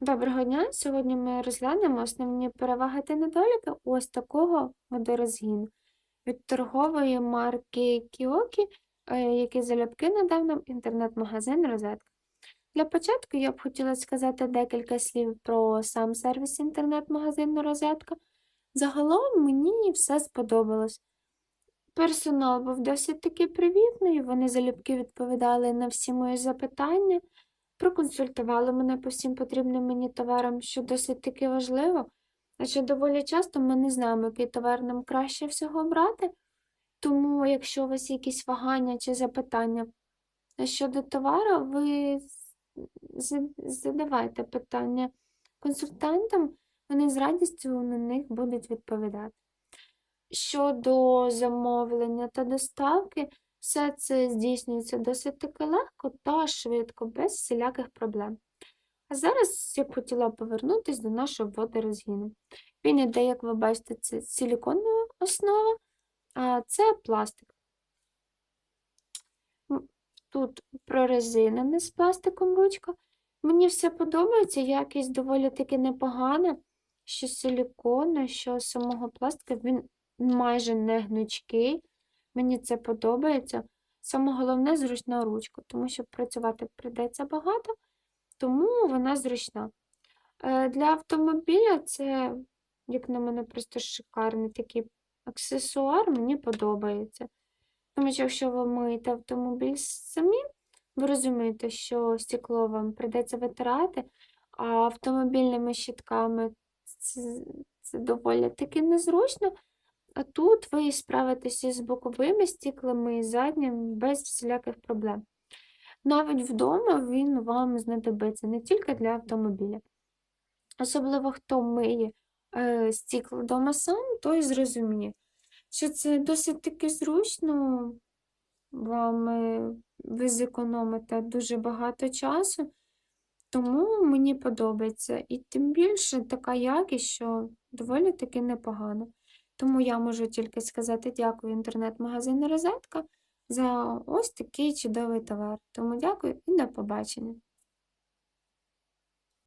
Доброго дня! Сьогодні ми розглянемо основні переваги та недоліки ось такого водорозгіну від торгової марки Kioki, е, який залюбки надав нам інтернет-магазин Розетка. Для початку я б хотіла сказати декілька слів про сам сервіс інтернет-магазину Розетка. Загалом мені все сподобалось. Персонал був досить таки привітний, вони залюбки відповідали на всі мої запитання. Проконсультували мене по всім потрібним мені товарам, що досить таки важливо, адже доволі часто ми не знаємо, який товар нам краще всього брати. Тому, якщо у вас є якісь вагання чи запитання щодо товару, ви задавайте питання консультантам, вони з радістю на них будуть відповідати. Щодо замовлення та доставки, все це здійснюється досить таки легко та швидко, без всіляких проблем. А зараз я б хотіла повернутися до нашого водорозгіну. Він іде, як ви бачите, це силіконова основа, а це пластик. Тут прорезинена з пластиком ручка. Мені все подобається, якість доволі таки непогана, що силікону, що самого пластика, він майже не гнучкий. Мені це подобається. Саме головне зручна ручка, тому що працювати прийдеться багато, тому вона зручна. Е, Для автомобіля це, як на мене, просто шикарний такий аксесуар, мені подобається. Тому що якщо ви миєте автомобіль самі, ви розумієте, що стекло вам прийдеться витирати, а автомобільними щітками це, це доволі таки незручно. А тут ви справитеся з боковими стіклами і заднім без всіляких проблем. Навіть вдома він вам знадобиться не тільки для автомобіля. Особливо хто миє е, стікла вдома сам, той зрозуміє, що це досить таки зручно, вам е, ви зекономите дуже багато часу, тому мені подобається. І тим більше така якість, що доволі таки непогано. Тому я можу тільки сказати дякую інтернет-магазину Розетка за ось такий чудовий товар. Тому дякую і до побачення.